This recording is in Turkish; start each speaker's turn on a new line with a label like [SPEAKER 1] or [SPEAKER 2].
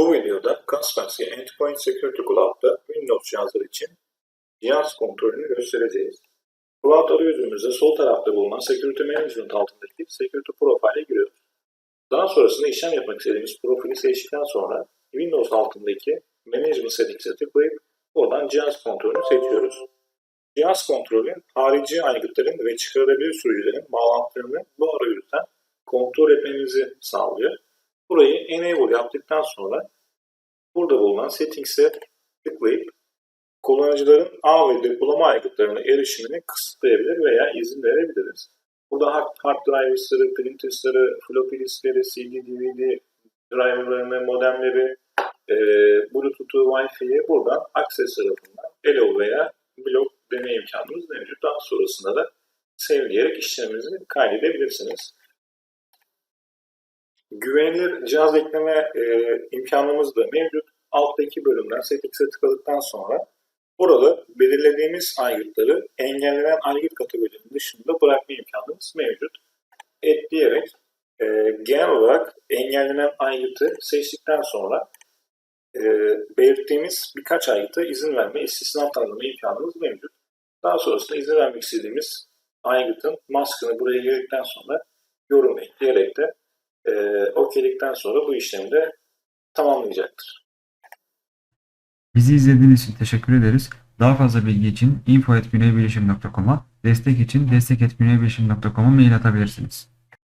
[SPEAKER 1] Bu videoda Kaspersky Endpoint Security Cloud'da Windows cihazları için cihaz kontrolünü göstereceğiz. Cloud arayüzümüzde sol tarafta bulunan Security Management altındaki Security Profile'e giriyoruz. Daha sonrasında işlem yapmak istediğimiz profili seçtikten sonra Windows altındaki Management Settings'e tıklayıp oradan cihaz kontrolünü seçiyoruz. Cihaz kontrolü harici aygıtların ve çıkarılabilir sürücülerin bağlantılarını bu arayüzden kontrol etmemizi sağlıyor. Burayı enable yaptıktan sonra burada bulunan settings'e tıklayıp kullanıcıların ağ ve depolama aygıtlarına erişimini kısıtlayabilir veya izin verebiliriz. Burada hard, hard drivers'ları, printers'ları, floppy diskleri, CD, DVD driver'larını, modemleri, e, Bluetooth'u, Wi-Fi'yi buradan Access tarafından Allow veya Block deme imkanımız mevcut. Daha sonrasında da save diyerek işlemimizi kaydedebilirsiniz. Güvenilir cihaz ekleme e, imkanımız da mevcut. Alttaki bölümden Settings'e tıkladıktan sonra burada belirlediğimiz aygıtları engellenen aygıt kategorilerinin dışında bırakma imkanımız mevcut. Ekleyerek e, genel olarak engellenen aygıtı seçtikten sonra e, belirttiğimiz birkaç aygıta izin verme, istisna tanımlama imkanımız mevcut. Daha sonrasında izin vermek istediğimiz aygıtın maskını buraya girdikten sonra yorum ekleyerek de e, okeyledikten sonra bu işlemi de tamamlayacaktır.
[SPEAKER 2] Bizi izlediğiniz için teşekkür ederiz. Daha fazla bilgi için info.güneybilişim.com'a, destek için destek.güneybilişim.com'a mail atabilirsiniz.